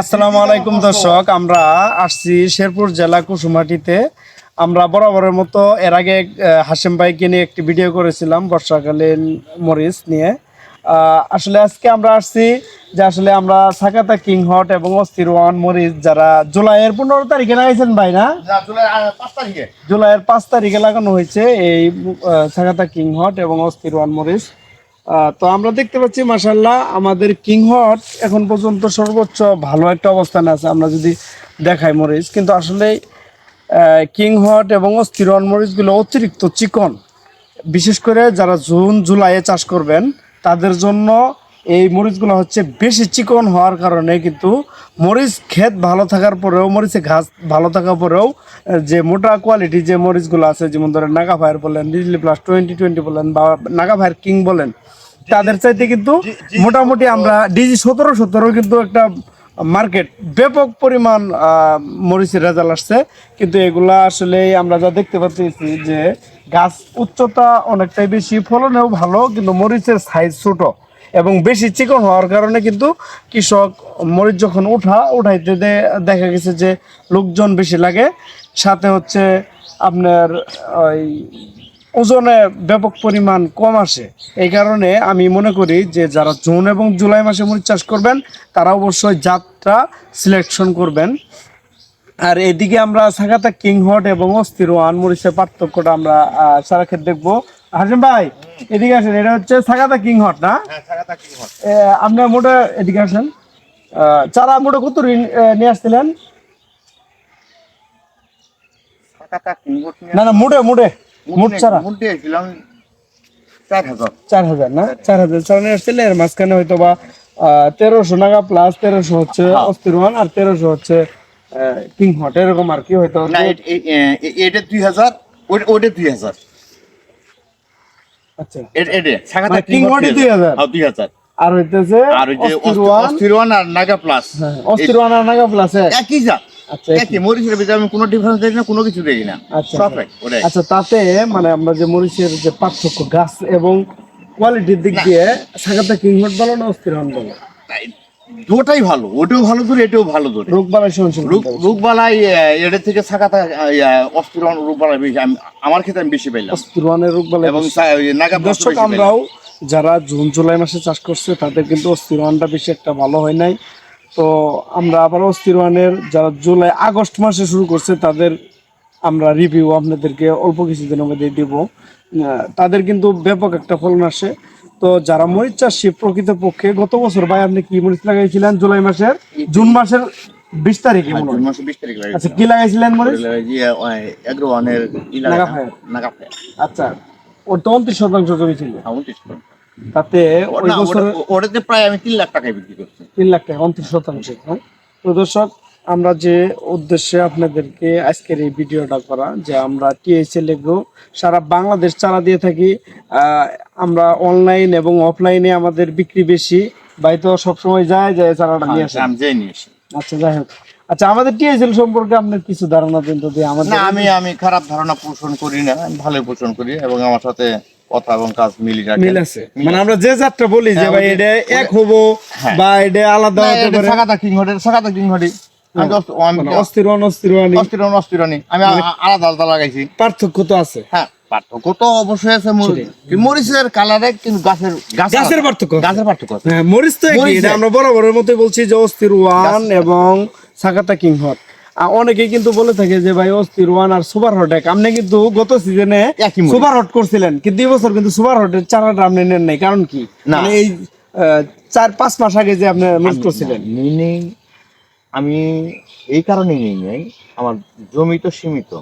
আসসালামু আলাইকুম দর্শক আমরা আসছি শেরপুর জেলা কুসুমাটিতে। আমরা বরাবরের মতো এর আগে হাসিম ভাইকে নিয়ে একটি ভিডিও করেছিলাম বর্ষাকালীন মরিচ নিয়ে। আসলে আজকে আমরা আসছি যে আসলে আমরা সাকাতা কিং হট এবং অস্থির ওয়ান মরিচ যারা জুলাইয়ের পনেরো তারিখে লাগাইছেন ভাই না? জুলাইয়ের পাঁচ তারিখে লাগানো হয়েছে এই সাগাতা কিং হট এবং অস্থির ওয়ান মরিচ। তো আমরা দেখতে পাচ্ছি মাসাল্লাহ আমাদের কিংহট এখন পর্যন্ত সর্বোচ্চ ভালো একটা অবস্থানে আছে। আমরা যদি দেখাই মরিচ, কিন্তু আসলে কিংহট এবং অস্থির মরিচগুলো অতিরিক্ত চিকন। বিশেষ করে যারা জুন, জুলাইয়ে চাষ করবেন, তাদের জন্য এই মরিচগুলো হচ্ছে বেশি চিকন হওয়ার কারণে কিন্তু মরিচ ক্ষেত ভালো থাকার পরেও মরিচে ঘাস ভালো থাকার পরেও যে মোটা কোয়ালিটি যে মরিচগুলো আছে যেমন ধরেন নাগা ফায়ার বলেন ডিজলি প্লাস টোয়েন্টি টোয়েন্টি বলেন বা নাগা ফায়ার কিং বলেন তাদের চাইতে কিন্তু মোটামুটি আমরা ডিজি সতেরো সতেরো কিন্তু একটা মার্কেট ব্যাপক পরিমাণ মরিচের রেজাল্ট আসছে। কিন্তু এগুলা আসলে আমরা যা দেখতে পাচ্ছি যে গাছ উচ্চতা অনেকটাই বেশি ফলনেও ভালো কিন্তু মরিচের সাইজ ছোট। এবং বেশি চিকন হওয়ার কারণে কিন্তু কৃষক মরিচ যখন উঠা উঠাইতে দেখা গেছে যে লোকজন বেশি লাগে। সাথে হচ্ছে আপনার ওই ওজনে ব্যাপক পরিমাণ কম আসে। এই কারণে আমি মনে করি যে যারা জুন এবং জুলাই মাসে মরিচ চাষ করবেন, তারা অবশ্যই যাত্রা সিলেকশন করবেন। আর এদিকে আমরা সাগাতা কিং হট এবং অস্থির ওয়ান মরিচের পার্থক্যটা আমরা সারা ক্ষেত্রে দেখব। হাসিম ভাই এদিকে আসেন এটা হচ্ছে সাগাতা কিং হট না? হ্যাঁ হয় মোটে এদিকে আসেন। চারা মোটে কত নিয়ে আসছিলেন? না না মোটে মোটে মোট চারা চার হাজার। চার হাজার না? চার হাজার। চারা নিয়ে আসছিলেন এর মাঝখানে হয়তো বা তেরোশো টাকা প্লাস তেরোশো হচ্ছে অস্থির ওয়ান আর তেরোশো হচ্ছে কিং হট। এরকম আর কি হয়তো এটা দুই হাজার ওটা দুই হাজার। আচ্ছা। এটা থাকাটা কি King মোট Hot-ই দুই 2000 হ্যাঁ দুই হাজার। আর হইতেছে আর ওই যে অস্থির ওয়ান। অস্থির ওয়ান আর নাগা প্লাস হ্যাঁ, অস্থির আর নাগা প্লাস একই যা আচ্ছা একই। মরিচের ভিতরে আমি কোনো ডিফারেন্স দেখি না কোনো কিছু দেখি না। আচ্ছা। আচ্ছা তাতে মানে আমরা যে মরিচের যে পার্থক্য গাছ এবং কোয়ালিটির দিক দিয়ে সাগাতা কিং হট বলো না অস্থির ওয়ান বলো দুটাই ভালো ওটাও ভালো ধরে এটাও ভালো ধরে রোগ বালাই সহনশীল রোগ রোগবালাই এটার থেকে থাকাটা অস্থির রোগবালাই বেশি আমার ক্ষেত্রে আমি বেশি পাইলাম। অস্থির ওয়ানের রোগ বালাই এবং নাগা দর্শক আমরাও যারা জুন জুলাই মাসে চাষ করছে তাদের কিন্তু অস্থির ওয়ানটা বেশি একটা ভালো হয় নাই। তো আমরা আবার অস্থির ওয়ানের যারা জুলাই আগস্ট মাসে শুরু করছে তাদের আমরা রিভিউ আপনাদেরকে অল্প কিছুদিনের মধ্যে দিব। তাদের কিন্তু ব্যাপক একটা ফলন আসে। তো যারা মরিচ চাষি প্রকৃত পক্ষে গত বছর ভাই আপনি কি মরিচ লাগাইছিলেন? জুলাই মাসের? জুন মাসের বিশ তারিখে জুন মাসে বিশ তারিখ আচ্ছা কি লাগাইছিলেন মরিচ? আচ্ছা ওর তো উনত্রিশ শতাংশ জমি ছিল। উনত্রিশ তাতে ওটাতে প্রায় আমি তিন লাখ টাকায় বিক্রি করছি। তিন লাখ টাকা উনত্রিশ শতাংশ হ্যাঁ? দর্শক আমরা যে উদ্দেশ্যে আপনাদেরকে আজকের এই ভিডিওটা করা যে আমরা টিএসএল এগ্রো সারা বাংলাদেশ চারা দিয়ে থাকি আমরা অনলাইন এবং অফলাইনে আমাদের বিক্রি বেশি ভাই তো সবসময় যায় যায় চারাটা নিয়ে আসে। আমি যাই নিয়ে এসি। আচ্ছা যাই হোক। আচ্ছা আমাদের টিএসএল সম্পর্কে আপনার কিছু ধারণা দিন তো আমাদের না আমি আমি খারাপ ধারণা পোষণ করি না আমি ভালোই পোষণ করি এবং আমার সাথে কথা এবং কাজ মিলি রাখে মিল আছে। মানে আমরা যে যাত্রা বলি যে হ্যাঁ, ভাই এটা এক হব হ্যাঁ। বা এটা আলাদা হতে পারে। সাকাতা কিং সাকাতা কিং মানে তো অস্থির ওয়ান, অস্থির ওয়ানই। অস্থির অন- অস্থির অনি। আমি আলাদা আলাদা লাগাইছি। পার্থক্য তো আছে। হ্যাঁ পার্থক্য তো অবশ্যই আছে কিন্তু মরিচের কালারে কিন্তু গাছের গাছের পার্থক্য। গাছের পার্থক্য হ্যাঁ মরিচ তো এটা আমরা বরাবরের মতো বলছি যে অস্থির ওয়ান এবং সাকাতা কিং হট। অনেকেই কিন্তু বলে থাকে যে ভাই অস্থির ওয়ান আর সুপার হট এক। আপনি কিন্তু গত সিজনে সুপার হট করছিলেন কিন্তু এই বছর কিন্তু সুপার হটের চারাটা আপনি নেন নাই। কারণ কি। মানে এই চার পাঁচ মাস আগে যে আপনি করছিলেন। আমি এই কারণে নেই নাই। আমার জমি তো সীমিত।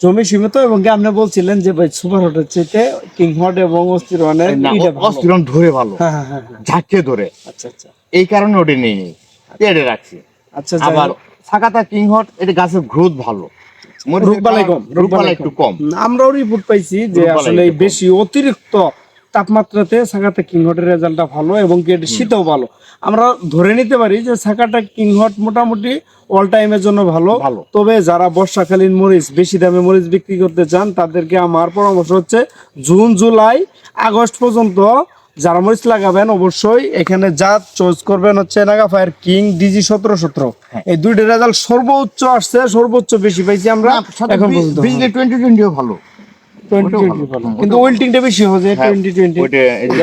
জমি সীমিত এবং আপনি বলছিলেন যে ভাই সুপার হটের চাইতে কিং হট এবং অস্থির ওয়ানের না, এইটা ভালো। অস্থির ধরে ভালো। হ্যাঁ হ্যাঁ হ্যাঁ হ্যাঁ। ঝাঁকে ধরে। আচ্ছা আচ্ছা। এই কারণে ওটা নেই নেই। এটা রাখছি। আচ্ছা আবার। সাকাতা কিং হট এটা গাছের গ্রোথ ভালো। রোগবালাই কম রোগবালাই একটু কম। আমরাও রিপোর্ট পাইছি যে আসলে বেশি অতিরিক্ত তাপমাত্রাতে সাকাটা কিংহটের রেজাল্টটা ভালো এবং কি এটা শীতেও ভালো। আমরা ধরে নিতে পারি যে সাকাটা কিংহট মোটামুটি অল টাইমের জন্য ভালো। ভালো। তবে যারা বর্ষাকালীন মরিচ বেশি দামে মরিচ বিক্রি করতে চান তাদেরকে আমার পরামর্শ হচ্ছে জুন জুলাই আগস্ট পর্যন্ত যারা মরিচ লাগাবেন অবশ্যই এখানে জাত চয়েস করবেন হচ্ছে নাগা ফায়ার কিং ডিজি সতেরো সতেরো। হ্যাঁ। এই দুইটা রেজাল্ট সর্বোচ্চ আসছে সর্বোচ্চ বেশি পাইছি আমরা এখন টোয়েন্টি টোয়েন্টিও ভালো। কিন্তু বেশি হচ্ছে হ্যাঁ,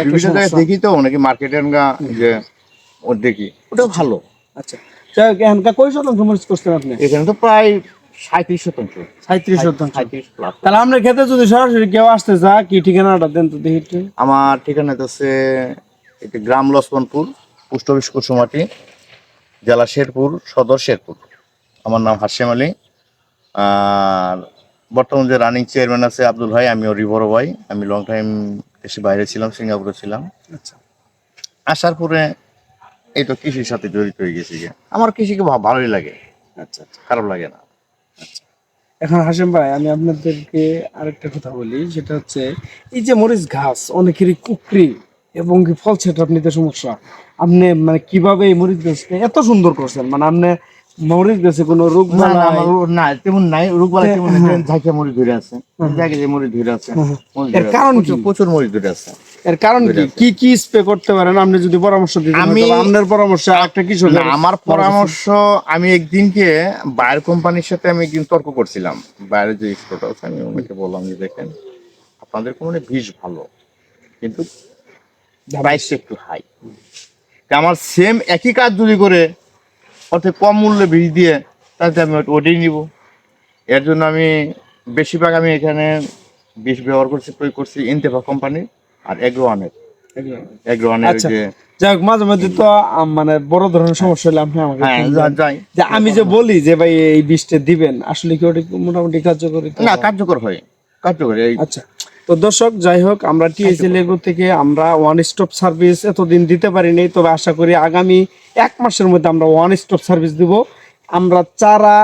বিভিন্ন জায়গায় দেখি তো অনেকে মার্কেটে যে দেখি। ওটা ভালো। আচ্ছা। এখানকার কয় শতাংশ মরিচ করছেন আপনি? এখানে তো প্রায় সাঁত্রিশ শতাংশ। সাঁত্রিশ শতাংশ। তাহলে আমরা খেতে যদি সরাসরি কেউ আসতে চা কি ঠিকানাটা দেন তো দেখি আমার ঠিকানা হচ্ছে এটা গ্রাম লক্ষ্মণপুর পোস্ট অফিস কুসুমাটি জেলা শেরপুর সদর শেরপুর। আমার নাম হাসিম আলী। আর বর্তমান যে রানিং চেয়ারম্যান আছে আব্দুল ভাই আমি ওরই বড় ভাই। আমি লং টাইম দেশে বাইরে ছিলাম সিঙ্গাপুরে ছিলাম। আচ্ছা। আসার পরে এই তো কৃষির সাথে জড়িত হয়ে গেছি। আমার কৃষিকে ভালোই লাগে। আচ্ছা আচ্ছা। খারাপ লাগে না। এখন হাসিম ভাই আমি আপনাদেরকে আরেকটা কথা বলি সেটা হচ্ছে এই যে মরিচ ঘাস অনেকেরই কুকরি এবং কি ফল সেটা নিতে সমস্যা। আপনি মানে কীভাবে এই মরিচ গাছটা এত সুন্দর করছেন? মানে আপনি মরিচ গাছে কোনো রোগ না তেমন নাই রোগবালা তেমন নাই ঝাঁকিয়া মরিচ ধরে আছে যে মরিচ ধরে আছে এর কারণ কি? প্রচুর- মরিচ ধরে আছে এর কারণ কি? কি কি স্প্রে করতে পারেন? আপনি যদি পরামর্শ আমি- আপনার পরামর্শ একটা কিছু না আমার পরামর্শ আমি একদিনকে বায়ার কোম্পানির সাথে আমি একদিন তর্ক করছিলাম। বাইরের যে এক্সপোর্ট আছে আমি ওনাকে বললাম যে দেখেন আপনাদের কোনো বিষ ভালো কিন্তু প্রাইসটা একটু হাই আমার সেম একই কাজ যদি করে অর্থাৎ কম মূল্যে বীজ দিয়ে তাহলে আমি ওটা- ওটাই নিব। এর জন্য আমি বেশিরভাগ আমি এখানে বিষ ব্যবহার করছি প্রয়োগ করছি ইনতেফা কোম্পানি আর আচ্ছা। যে যাই হোক মাঝে মাঝে তো মানে বড় ধরনের সমস্যা হলে আপনি আমাকে হ্যাঁ যা- আমি যে বলি যে ভাই এই বীজটা দিবেন আসলে কি ওটা মোটামুটি কার্যকরী না কার্যকর হয়। কার্যকর এই আচ্ছা। তো দর্শক যাই হোক আমরা টিএসএল এগ্রো থেকে আমরা ওয়ান স্টপ সার্ভিস এতদিন দিতে পারিনি তবে আশা করি আগামী এক মাসের মধ্যে আমরা ওয়ান স্টপ সার্ভিস দিব। আমরা চারা,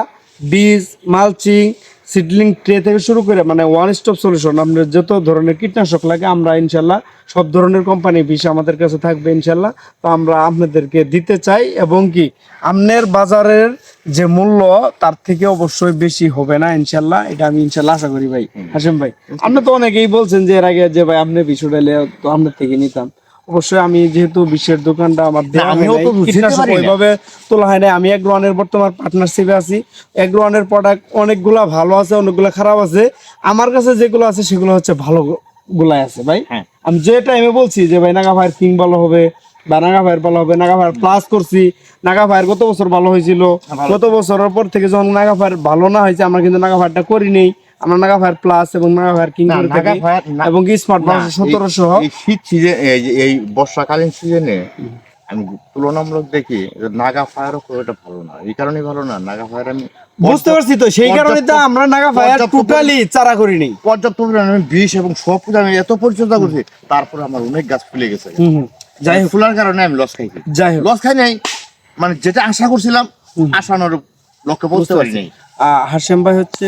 বীজ, মালচিং সিডলিং ট্রে থেকে শুরু করে মানে ওয়ান স্টপ সলিউশন আপনার যত ধরনের কীটনাশক লাগে, আমরা ইনশাল্লাহ সব ধরনের কোম্পানি বিষ আমাদের কাছে থাকবে ইনশাল্লাহ। তো আমরা আপনাদেরকে দিতে চাই এবং কি আমনের বাজারের যে মূল্য, তার থেকে অবশ্যই বেশি হবে না ইনশাল্লাহ, এটা আমি ইনশাল্লাহ আশা করি ভাই। হাসিম ভাই, আপনি তো অনেকেই বলছেন যে এর আগে যে ভাই আপনি বিষ উঠাইলে তো আপনার থেকে নিতাম। অবশ্যই আমি যেহেতু বিশ্বের দোকানটা আমার দেওয়া কীটনাশক ওইভাবে তোলা হয় না আমি এগ্রোয়ানের বর্তমান পার্টনারশিপে আছি। এগ্রোয়ানের প্রোডাক্ট অনেকগুলা ভালো আছে অনেকগুলা খারাপ আছে। আমার কাছে যেগুলো আছে সেগুলো হচ্ছে ভালো গুলাই আছে ভাই। হ্যাঁ। আমি যে টাইমে বলছি যে ভাই নাগা ভাইয়ের কিং ভালো হবে বা নাগা ভাইয়ের ভালো হবে নাগা ভাইয়ের প্লাস করছি। নাগা ভাইয়ের গত বছর ভালো হয়েছিল। গত বছরের পর থেকে যখন নাগা ভাইয়ের ভালো না হয়েছে আমরা কিন্তু নাগা ভাইয়েরটা করি নেই। আমরা নাগা ভাইয়ের প্লাস এবং নাগা ভাইয়ের কিং করে থাকি এবং স্মার্ট এই- শীত সিজন এই বর্ষাকালীন সিজনে আমি তুলনামূলক দেখি নাগা ফায়ারও খুব একটা ভালো না। এই কারণে ভালো না নাগা ফায়ার আমি বুঝতে পারছি তো সেই কারণে তো আমরা নাগা পর্যাপ্ত টোটালি চারা করি নেই। পর্যাপ্ত পরিমাণে আমি বিষ এবং সব কিছু আমি এত পরিচর্যা করছি তারপরে আমার অনেক গাছ ফুলে গেছে। যাই হোক। ফুলার কারণে আমি লস খাইছি। যাই হোক। লস খাই নাই মানে যেটা আশা করছিলাম আশানোর লক্ষ্যে পৌঁছতে পারি নাই আহ, হাশেম ভাই হচ্ছে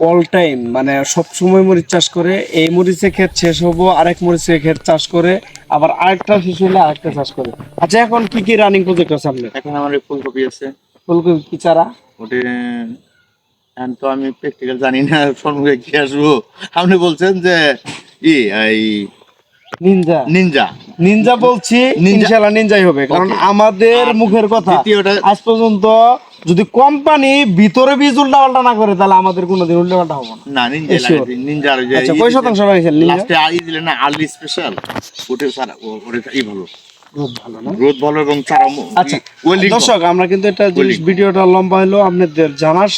অল টাইম মানে সব সময় মরিচ চাষ করে এই মরিচের ক্ষেত শেষ হব আরেক মরিচের ক্ষেত চাষ করে আবার আরেকটা শেষ হলে আরেকটা চাষ করে। আচ্ছা এখন কি কি রানিং প্রজেক্ট আছে আপনার? এখন আমার ফুলকপি আছে। ফুলকপি কি চারা? ওটি এখন তো আমি প্র্যাকটিক্যাল জানি না সম্মুখে কি আসব। আপনি বলছেন যে ই এই নিনজা নিনজা নিনজা বলছি ইনশাআল্লাহ নিনজাই হবে কারণ আমাদের মুখের কথা আজ পর্যন্ত যদি কোম্পানি ভিতরে বীজ উল্টা পাল্টা না করে তাহলে আমাদের কোনোদিন উল্টা পাল্টা হবে না। না নিনজা এই. লাগাইছি নিনজার ওই আচ্ছা কয় শতাংশ লাগাইছেন নিনজা লাস্টে আই দিলেন না আর্লি স্পেশাল ওটা স্যার ওটা ই ভালো। এবং আচ্ছা দর্শক আমরা কিন্তু জিনিস ভিডিওটা লম্বা হলো আপনাদের জানার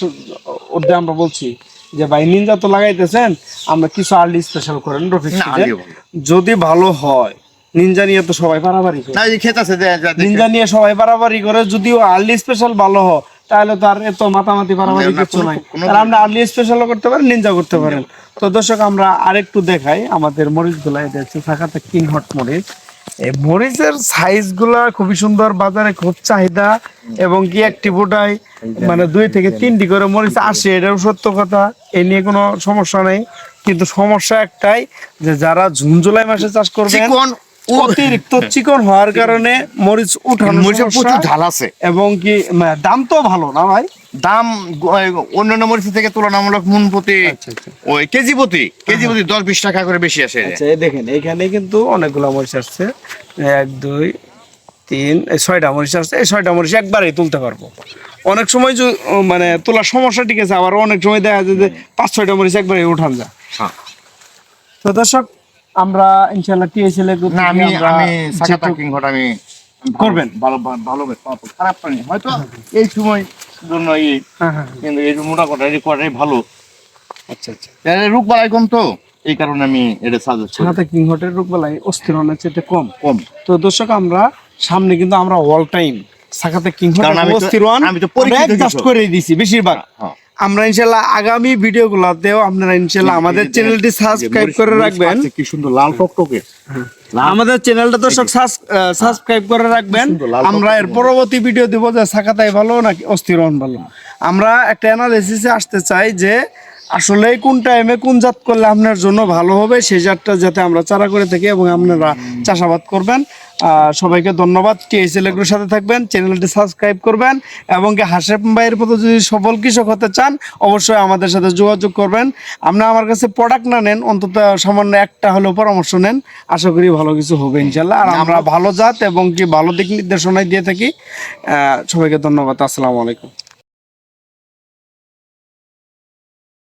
ওদের আমরা বলছি যে ভাই নিনজা তো লাগাইতেছেন আমরা কিছু আর্লি স্পেশাল করেন রফিক। যদি ভালো হয় নিনজা নিয়ে তো সবাই পারাপারি করে। এই নিনজা নিয়ে সবাই পারাপারি করে যদিও আর্লি স্পেশাল ভালো হয় তাহলে তো আর এত মাতামাতি না, কিছু নাই। তাহলে আমরা আর্লি স্পেশালও করতে পারেন নিনজা করতে পারেন। তো দর্শক আমরা আরেকটু দেখাই আমাদের মরিচগুলা এটা হচ্ছে শাখাতে কিং হট মরিচ। এই মরিচের সাইজগুলা খুবই সুন্দর বাজারে খুব চাহিদা এবং কি একটি বোটাই মানে দুই থেকে তিনটি করে মরিচ আসে এটাও সত্য কথা। এ নিয়ে কোনো সমস্যা নেই। কিন্তু সমস্যা একটাই যে যারা জুন জুলাই মাসে চাষ করবেন অতিরিক্ত চিকন হওয়ার কারণে মরিচ উঠানো মরিচের প্রচুর ঝাল আছে। এবং কি দাম তো ভালো না ভাই? দাম অন্যান্য মরিচ থেকে তুলনামূলক মন প্রতি আচ্ছা, আচ্ছা। ওই কেজি প্রতি কেজি প্রতি দশ বিশ টাকা করে বেশি আসে। আচ্ছা দেখেন এখানে কিন্তু অনেকগুলো মরিচ আসছে। এক দুই তিন এই ছয়টা মরিচ আসছে। এই ছয়টা মরিচ একবারেই তুলতে পারব। অনেক সময় মানে তোলার সমস্যা ঠিক আছে আবার অনেক সময় দেখা যায় যে পাঁচ ছয়টা মরিচ একবারে উঠান যায়। হ্যাঁ। তো দর্শক আমরা ইনশাল্লাহ টিএসএল না আমি আমি সাকাতা কিংঘট আমি করবেন? ভালো ভালো ভালো খারাপ পানি হয়তো এই সময় জন্য এই হ্যাঁ হ্যাঁ। কিন্তু এই মোটা কথা এই করাই ভালো। আচ্ছা আচ্ছা। রোগ বালাই কম তো। এই কারণে আমি এটা সাজেস্ট করি। সাথে কিংহটের রোগবেলায় অস্থির অনেক চেয়ে কম। কম। তো দর্শক আমরা সামনে কিন্তু আমরা অল টাইম সাকাতে কিংহট কারণ আমি অস্থির ওয়ান আমি তো অ্যাডজাস্ট করে দিছি বেশিরভাগ। হ্যাঁ। আমরা ইনশাল্লাহ আগামী ভিডিওগুলোতেও আপনারা ইনশাল্লাহ আমাদের চ্যানেলটি সাবস্ক্রাইব করে রাখবেন। কি সুন্দর লাল টকটকে। আমাদের চ্যানেলটা দর্শক সাবস্ক্রাইব করে রাখবেন। আমরা এর পরবর্তী ভিডিও দিব যে সাকাতাই ভালো নাকি অস্থির ওয়ান ভালো। আমরা একটা অ্যানালিসিসে আসতে চাই যে আসলে কোন টাইমে কোন জাত করলে আপনার জন্য ভালো হবে সেই জাতটা যাতে আমরা চারা করে থাকি এবং আপনারা চাষাবাদ করবেন। সবাইকে ধন্যবাদ। টিএসএল এগুলোর সাথে থাকবেন চ্যানেলটি সাবস্ক্রাইব করবেন এবং কি হাসেম ভাইয়ের মতো যদি সফল কৃষক হতে চান অবশ্যই আমাদের সাথে যোগাযোগ করবেন। আপনি আমার কাছে প্রোডাক্ট না নেন অন্তত সামান্য একটা হলেও পরামর্শ নেন। আশা করি ভালো কিছু হবে ইনশাল্লাহ আর আমরা ভালো জাত এবং কি ভালো দিক নির্দেশনায় দিয়ে থাকি। সবাইকে ধন্যবাদ। আসসালামু আলাইকুম।